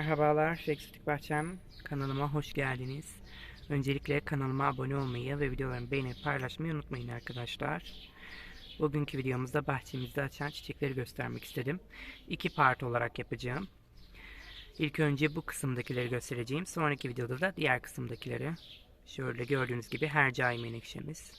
Merhabalar, Eksotik Bahçem kanalıma hoş geldiniz. Öncelikle kanalıma abone olmayı ve videolarımı beğenip paylaşmayı unutmayın arkadaşlar. Bugünkü videomuzda bahçemizde açan çiçekleri göstermek istedim. İki part olarak yapacağım. İlk önce bu kısımdakileri göstereceğim. Sonraki videoda da diğer kısımdakileri. Şöyle gördüğünüz gibi hercai menekşemiz.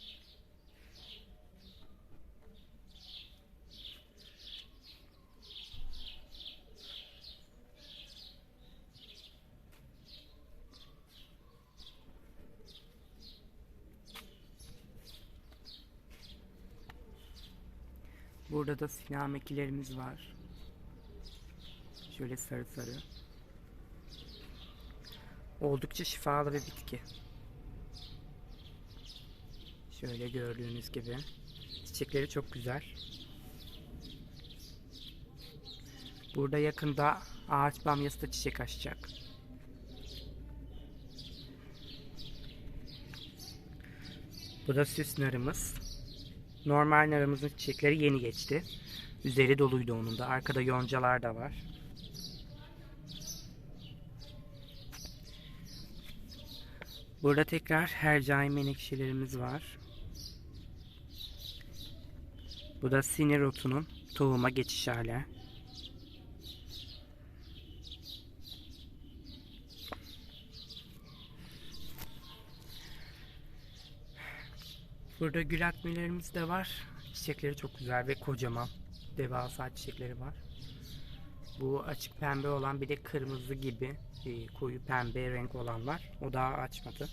Burada da sinamekilerimiz var. Şöyle sarı sarı. Oldukça şifalı bir bitki. Şöyle gördüğünüz gibi. Çiçekleri çok güzel. Burada yakında ağaç bamyası da çiçek açacak. Bu da süs narımız. Normal narımızın çiçekleri yeni geçti. Üzeri doluydu onun da. Arkada yoncalar da var. Burada tekrar hercai menekşelerimiz var. Bu da sinir otunun tohuma geçiş hali. Burada gül atmelerimiz de var. Çiçekleri çok güzel ve kocaman. Devasa çiçekleri var. Bu açık pembe olan bir de kırmızı gibi e, koyu pembe renk olan var. O daha açmadı.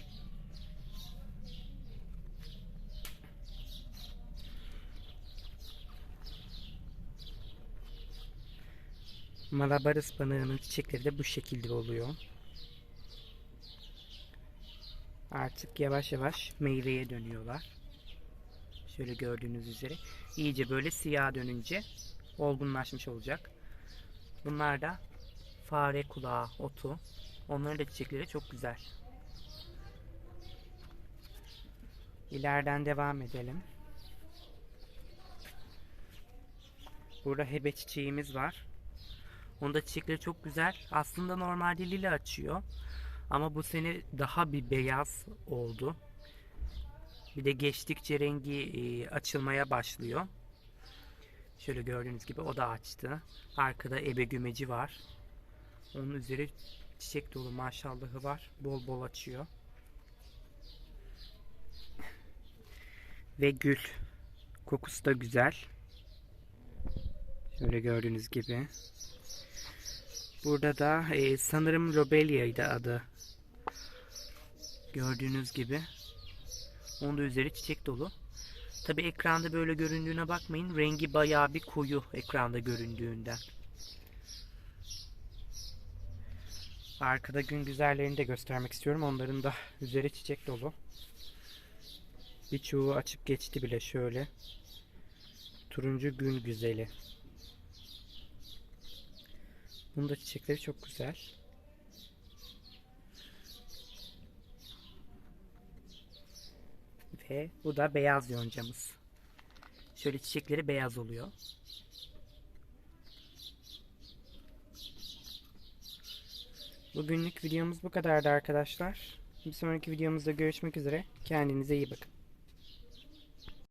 Malabar ıspanağının çiçekleri de bu şekilde oluyor. Artık yavaş yavaş meyveye dönüyorlar. Şöyle gördüğünüz üzere. iyice böyle siyah dönünce olgunlaşmış olacak. Bunlar da fare kulağı otu. Onların da çiçekleri çok güzel. İleriden devam edelim. Burada hebe çiçeğimiz var. Onda çiçekleri çok güzel. Aslında normalde lila açıyor. Ama bu sene daha bir beyaz oldu. Bir de geçtikçe rengi e, açılmaya başlıyor. Şöyle gördüğünüz gibi o da açtı. Arkada ebe gümeci var. Onun üzeri çiçek dolu maşallahı var. Bol bol açıyor. Ve gül. Kokusu da güzel. Şöyle gördüğünüz gibi. Burada da e, sanırım Lobelia'ydı adı. Gördüğünüz gibi. Onun da üzeri çiçek dolu. Tabi ekranda böyle göründüğüne bakmayın. Rengi bayağı bir koyu ekranda göründüğünden. Arkada gün güzellerini de göstermek istiyorum. Onların da üzeri çiçek dolu. Birçoğu açıp geçti bile şöyle. Turuncu gün güzeli. Bunun da çiçekleri çok güzel. Ve bu da beyaz yoncamız. Şöyle çiçekleri beyaz oluyor. Bugünlük videomuz bu kadardı arkadaşlar. Bir sonraki videomuzda görüşmek üzere. Kendinize iyi bakın.